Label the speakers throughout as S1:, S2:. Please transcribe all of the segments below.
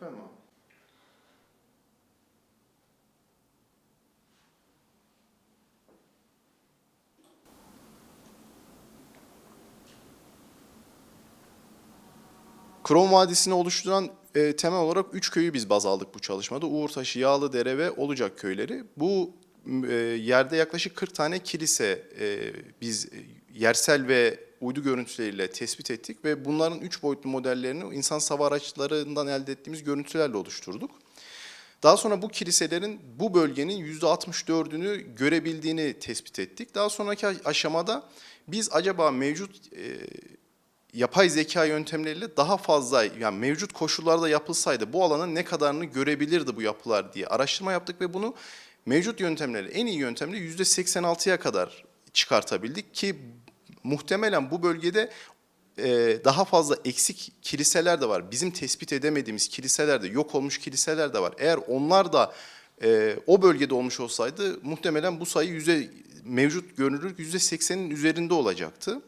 S1: Efendim abi. Krom Vadisi'ni oluşturan e, temel olarak üç köyü biz baz aldık bu çalışmada. Uğurtaşı, Yağlıdere ve Olacak köyleri. Bu e, yerde yaklaşık 40 tane kilise e, biz e, yersel ve uydu görüntüleriyle tespit ettik ve bunların üç boyutlu modellerini insan sava araçlarından elde ettiğimiz görüntülerle oluşturduk. Daha sonra bu kiliselerin bu bölgenin %64'ünü görebildiğini tespit ettik. Daha sonraki aşamada biz acaba mevcut e, yapay zeka yöntemleriyle daha fazla yani mevcut koşullarda yapılsaydı bu alanın ne kadarını görebilirdi bu yapılar diye araştırma yaptık ve bunu mevcut yöntemleri en iyi yöntemle %86'ya kadar çıkartabildik ki muhtemelen bu bölgede e, daha fazla eksik kiliseler de var. Bizim tespit edemediğimiz kiliseler de yok olmuş kiliseler de var. Eğer onlar da e, o bölgede olmuş olsaydı muhtemelen bu sayı yüze mevcut görünürlük yüzde seksenin üzerinde olacaktı.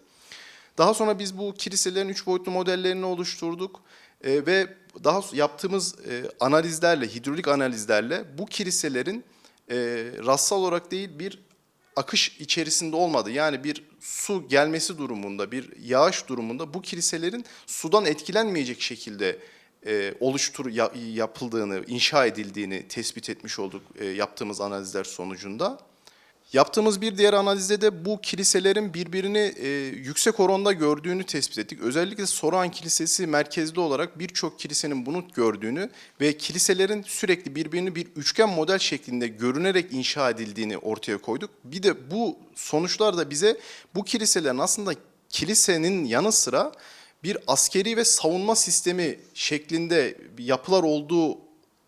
S1: Daha sonra biz bu kiliselerin üç boyutlu modellerini oluşturduk E, ve daha yaptığımız analizlerle, hidrolik analizlerle bu kiliselerin e, rastsal olarak değil bir akış içerisinde olmadı. Yani bir su gelmesi durumunda, bir yağış durumunda bu kiliselerin sudan etkilenmeyecek şekilde e, oluştur ya- yapıldığını, inşa edildiğini tespit etmiş olduk e, yaptığımız analizler sonucunda. Yaptığımız bir diğer analizde de bu kiliselerin birbirini e, yüksek oranda gördüğünü tespit ettik. Özellikle Soran Kilisesi merkezli olarak birçok kilisenin bunu gördüğünü ve kiliselerin sürekli birbirini bir üçgen model şeklinde görünerek inşa edildiğini ortaya koyduk. Bir de bu sonuçlar da bize bu kiliselerin aslında kilisenin yanı sıra bir askeri ve savunma sistemi şeklinde yapılar olduğu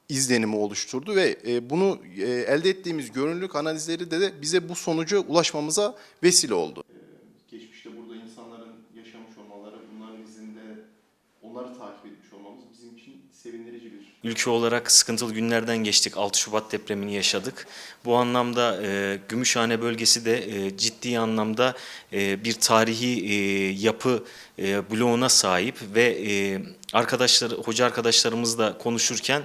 S1: izlenimi oluşturdu ve e, bunu e, elde ettiğimiz görünürlük analizleri de, de bize bu sonuca ulaşmamıza vesile oldu. Geçmişte burada insanların yaşamış olmaları, bunların izinde onları takip etmiş olmamız bizim için sevindirici bir
S2: Ülke olarak sıkıntılı günlerden geçtik. 6 Şubat depremini yaşadık. Bu anlamda e, Gümüşhane bölgesi de e, ciddi anlamda e, bir tarihi e, yapı e, bloğuna sahip ve e, arkadaşlar, hoca arkadaşlarımızla konuşurken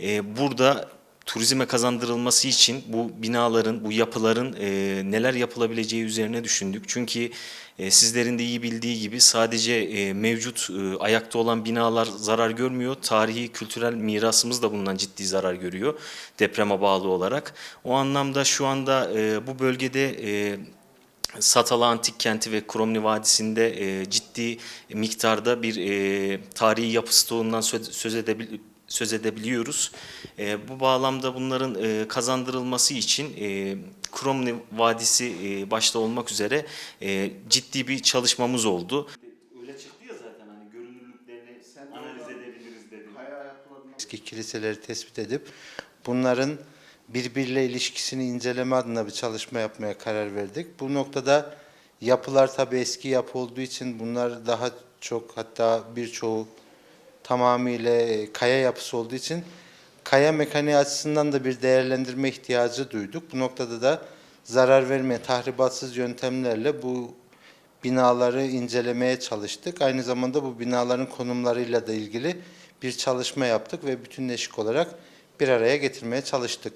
S2: e, burada turizme kazandırılması için bu binaların, bu yapıların e, neler yapılabileceği üzerine düşündük. Çünkü e, sizlerin de iyi bildiği gibi sadece e, mevcut e, ayakta olan binalar zarar görmüyor. Tarihi, kültürel mirasımız da bundan ciddi zarar görüyor depreme bağlı olarak. O anlamda şu anda e, bu bölgede e, Satalı Antik Kenti ve Kromni Vadisi'nde e, ciddi miktarda bir e, tarihi yapı stoğundan söz, söz, edebil- söz edebiliyoruz. E, bu bağlamda bunların e, kazandırılması için e, Kromni Vadisi e, başta olmak üzere e, ciddi bir çalışmamız oldu. Öyle çıktı ya zaten hani görünürlüklerini analiz edebiliriz dedi.
S3: eski kiliseleri tespit edip bunların birbiriyle ilişkisini inceleme adına bir çalışma yapmaya karar verdik. Bu noktada yapılar tabii eski yapı olduğu için bunlar daha çok hatta birçoğu tamamıyla e, kaya yapısı olduğu için kaya mekaniği açısından da bir değerlendirme ihtiyacı duyduk. Bu noktada da zarar vermeyen tahribatsız yöntemlerle bu binaları incelemeye çalıştık. Aynı zamanda bu binaların konumlarıyla da ilgili bir çalışma yaptık ve bütünleşik olarak bir araya getirmeye çalıştık.